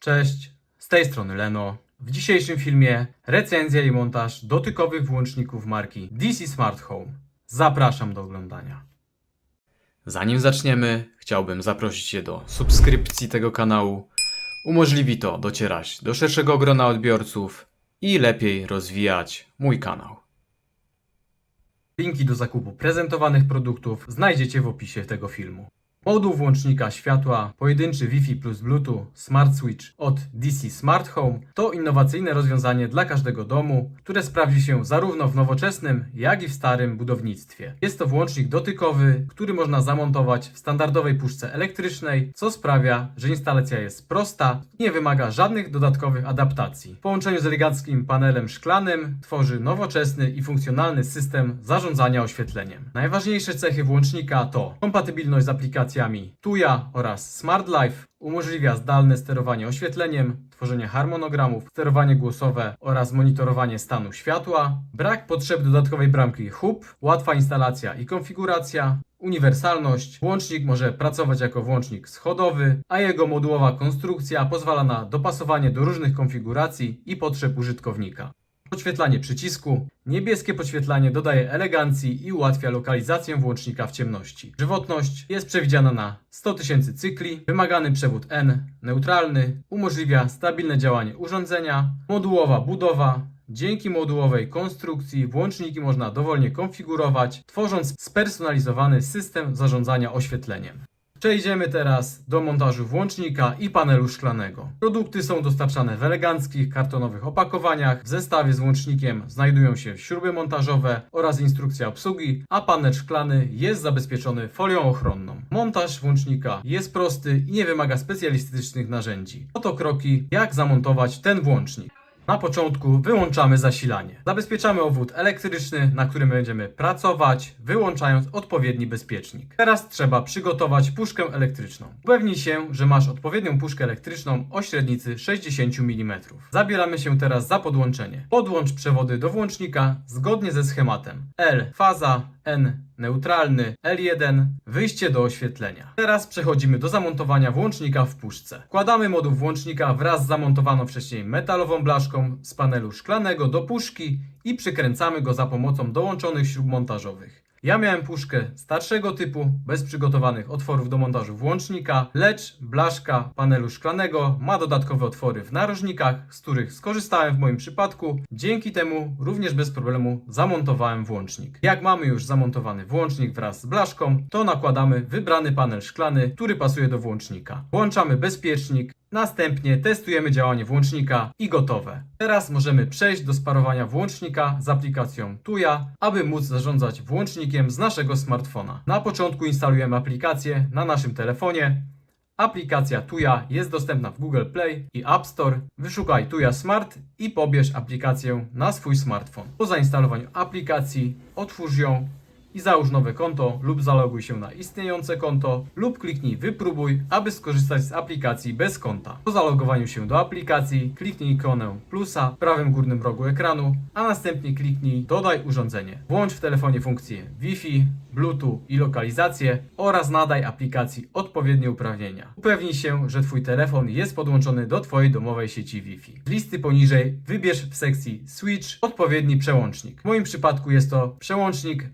Cześć, z tej strony Leno. W dzisiejszym filmie recenzja i montaż dotykowych włączników marki DC Smart Home. Zapraszam do oglądania. Zanim zaczniemy, chciałbym zaprosić Cię do subskrypcji tego kanału. Umożliwi to docierać do szerszego grona odbiorców i lepiej rozwijać mój kanał. Linki do zakupu prezentowanych produktów znajdziecie w opisie tego filmu. Moduł włącznika światła, pojedynczy Wi-Fi plus Bluetooth Smart Switch od DC Smart Home to innowacyjne rozwiązanie dla każdego domu, które sprawdzi się zarówno w nowoczesnym, jak i w starym budownictwie. Jest to włącznik dotykowy, który można zamontować w standardowej puszce elektrycznej, co sprawia, że instalacja jest prosta i nie wymaga żadnych dodatkowych adaptacji. W połączeniu z eleganckim panelem szklanym tworzy nowoczesny i funkcjonalny system zarządzania oświetleniem. Najważniejsze cechy włącznika to kompatybilność z aplikacjami Tuya oraz Smart Life, umożliwia zdalne sterowanie oświetleniem, tworzenie harmonogramów, sterowanie głosowe oraz monitorowanie stanu światła, brak potrzeby dodatkowej bramki hub, łatwa instalacja i konfiguracja, uniwersalność. Włącznik może pracować jako włącznik schodowy, a jego modułowa konstrukcja pozwala na dopasowanie do różnych konfiguracji i potrzeb użytkownika. Podświetlanie przycisku. Niebieskie podświetlanie dodaje elegancji i ułatwia lokalizację włącznika w ciemności. Żywotność jest przewidziana na 100 tysięcy cykli. Wymagany przewód N neutralny umożliwia stabilne działanie urządzenia. Modułowa budowa. Dzięki modułowej konstrukcji włączniki można dowolnie konfigurować, tworząc spersonalizowany system zarządzania oświetleniem. Przejdziemy teraz do montażu włącznika i panelu szklanego. Produkty są dostarczane w eleganckich kartonowych opakowaniach. W zestawie z włącznikiem znajdują się śruby montażowe oraz instrukcja obsługi, a panel szklany jest zabezpieczony folią ochronną. Montaż włącznika jest prosty i nie wymaga specjalistycznych narzędzi. Oto kroki, jak zamontować ten włącznik. Na początku wyłączamy zasilanie. Zabezpieczamy obwód elektryczny, na którym będziemy pracować, wyłączając odpowiedni bezpiecznik. Teraz trzeba przygotować puszkę elektryczną. Upewnij się, że masz odpowiednią puszkę elektryczną o średnicy 60 mm. Zabieramy się teraz za podłączenie. Podłącz przewody do włącznika zgodnie ze schematem. L faza, N neutralny, L1 wyjście do oświetlenia. Teraz przechodzimy do zamontowania włącznika w puszce. Wkładamy moduł włącznika wraz z zamontowaną wcześniej metalową blaszką z panelu szklanego do puszki i przykręcamy go za pomocą dołączonych śrub montażowych. Ja miałem puszkę starszego typu, bez przygotowanych otworów do montażu włącznika, lecz blaszka panelu szklanego ma dodatkowe otwory w narożnikach, z których skorzystałem w moim przypadku. Dzięki temu również bez problemu zamontowałem włącznik. Jak mamy już zamontowany włącznik wraz z blaszką, to nakładamy wybrany panel szklany, który pasuje do włącznika. Włączamy bezpiecznik, Następnie testujemy działanie włącznika i gotowe. Teraz możemy przejść do sparowania włącznika z aplikacją Tuya, aby móc zarządzać włącznikiem z naszego smartfona. Na początku instalujemy aplikację na naszym telefonie. Aplikacja Tuya jest dostępna w Google Play i App Store. Wyszukaj Tuya Smart i pobierz aplikację na swój smartfon. Po zainstalowaniu aplikacji otwórz ją i załóż nowe konto lub zaloguj się na istniejące konto lub kliknij wypróbuj, aby skorzystać z aplikacji bez konta. Po zalogowaniu się do aplikacji kliknij ikonę plusa w prawym górnym rogu ekranu, a następnie kliknij dodaj urządzenie. Włącz w telefonie funkcje Wi-Fi, Bluetooth i lokalizację oraz nadaj aplikacji odpowiednie uprawnienia. Upewnij się, że Twój telefon jest podłączony do Twojej domowej sieci Wi-Fi. Z listy poniżej wybierz w sekcji Switch odpowiedni przełącznik. W moim przypadku jest to przełącznik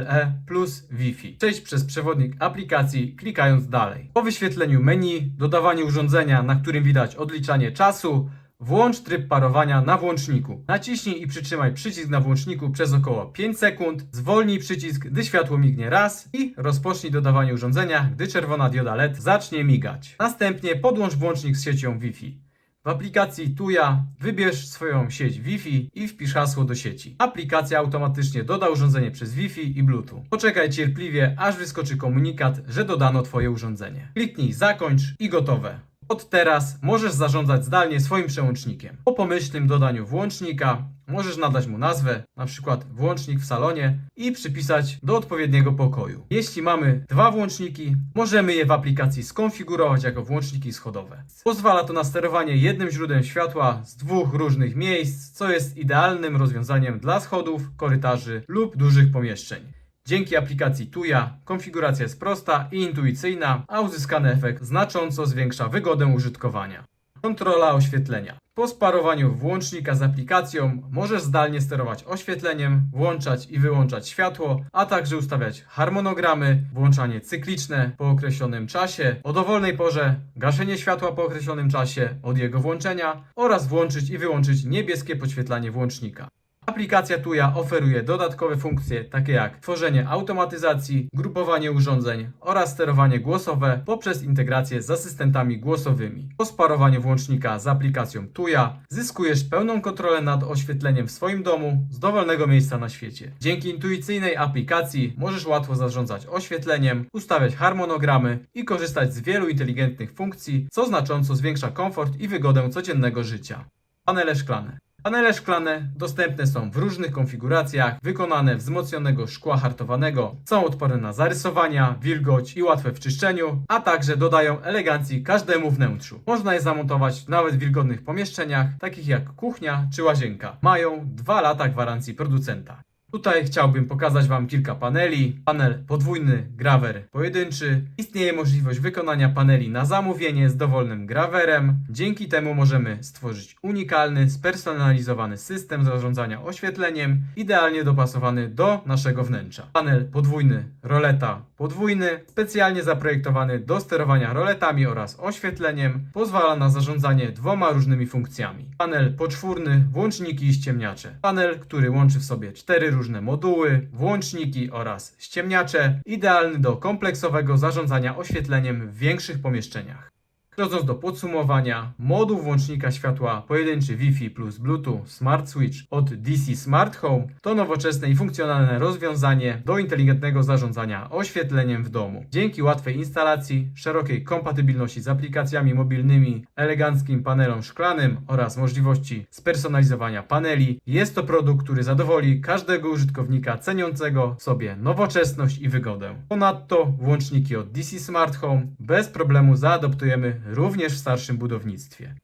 BLE plus Wi-Fi. Przejdź przez przewodnik aplikacji klikając dalej. Po wyświetleniu menu, dodawaniu urządzenia, na którym widać odliczanie czasu, Włącz tryb parowania na włączniku. Naciśnij i przytrzymaj przycisk na włączniku przez około 5 sekund. Zwolnij przycisk, gdy światło mignie raz i rozpocznij dodawanie urządzenia, gdy czerwona dioda LED zacznie migać. Następnie podłącz włącznik z siecią Wi-Fi. W aplikacji Tuya wybierz swoją sieć Wi-Fi i wpisz hasło do sieci. Aplikacja automatycznie doda urządzenie przez Wi-Fi i Bluetooth. Poczekaj cierpliwie, aż wyskoczy komunikat, że dodano Twoje urządzenie. Kliknij zakończ i gotowe. Od teraz możesz zarządzać zdalnie swoim przełącznikiem. Po pomyślnym dodaniu włącznika możesz nadać mu nazwę, na przykład włącznik w salonie i przypisać do odpowiedniego pokoju. Jeśli mamy dwa włączniki, możemy je w aplikacji skonfigurować jako włączniki schodowe. Pozwala to na sterowanie jednym źródłem światła z dwóch różnych miejsc, co jest idealnym rozwiązaniem dla schodów, korytarzy lub dużych pomieszczeń. Dzięki aplikacji Tuya konfiguracja jest prosta i intuicyjna, a uzyskany efekt znacząco zwiększa wygodę użytkowania. Kontrola oświetlenia. Po sparowaniu włącznika z aplikacją możesz zdalnie sterować oświetleniem, włączać i wyłączać światło, a także ustawiać harmonogramy, włączanie cykliczne po określonym czasie, o dowolnej porze, gaszenie światła po określonym czasie od jego włączenia oraz włączyć i wyłączyć niebieskie podświetlanie włącznika. Aplikacja Tuya oferuje dodatkowe funkcje takie jak tworzenie automatyzacji, grupowanie urządzeń oraz sterowanie głosowe poprzez integrację z asystentami głosowymi. Po sparowaniu włącznika z aplikacją Tuya zyskujesz pełną kontrolę nad oświetleniem w swoim domu z dowolnego miejsca na świecie. Dzięki intuicyjnej aplikacji możesz łatwo zarządzać oświetleniem, ustawiać harmonogramy i korzystać z wielu inteligentnych funkcji, co znacząco zwiększa komfort i wygodę codziennego życia. Panele szklane. Panele szklane dostępne są w różnych konfiguracjach, wykonane wzmocnionego szkła hartowanego, są odporne na zarysowania, wilgoć i łatwe w czyszczeniu, a także dodają elegancji każdemu wnętrzu. Można je zamontować nawet w wilgotnych pomieszczeniach, takich jak kuchnia czy łazienka. Mają 2 lata gwarancji producenta. Tutaj chciałbym pokazać Wam kilka paneli. Panel podwójny, grawer pojedynczy. Istnieje możliwość wykonania paneli na zamówienie z dowolnym grawerem. Dzięki temu możemy stworzyć unikalny, spersonalizowany system zarządzania oświetleniem, idealnie dopasowany do naszego wnętrza. Panel podwójny, roleta podwójny, specjalnie zaprojektowany do sterowania roletami oraz oświetleniem, pozwala na zarządzanie dwoma różnymi funkcjami. Panel poczwórny, włączniki i ściemniacze. Panel, który łączy w sobie cztery różne moduły, włączniki oraz ściemniacze, idealny do kompleksowego zarządzania oświetleniem w większych pomieszczeniach. Przechodząc do podsumowania, moduł włącznika światła pojedynczy Wi-Fi plus Bluetooth Smart Switch od DC Smart Home to nowoczesne i funkcjonalne rozwiązanie do inteligentnego zarządzania oświetleniem w domu. Dzięki łatwej instalacji, szerokiej kompatybilności z aplikacjami mobilnymi, eleganckim panelom szklanym oraz możliwości spersonalizowania paneli, jest to produkt, który zadowoli każdego użytkownika ceniącego sobie nowoczesność i wygodę. Ponadto włączniki od DC Smart Home bez problemu zaadoptujemy również w starszym budownictwie.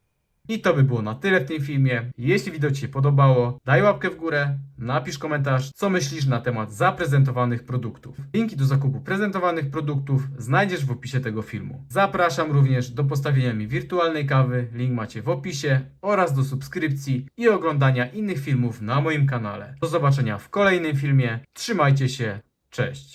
I to by było na tyle w tym filmie. Jeśli wideo Ci się podobało, daj łapkę w górę, napisz komentarz, co myślisz na temat zaprezentowanych produktów. Linki do zakupu prezentowanych produktów znajdziesz w opisie tego filmu. Zapraszam również do postawienia mi wirtualnej kawy, link macie w opisie, oraz do subskrypcji i oglądania innych filmów na moim kanale. Do zobaczenia w kolejnym filmie. Trzymajcie się, cześć!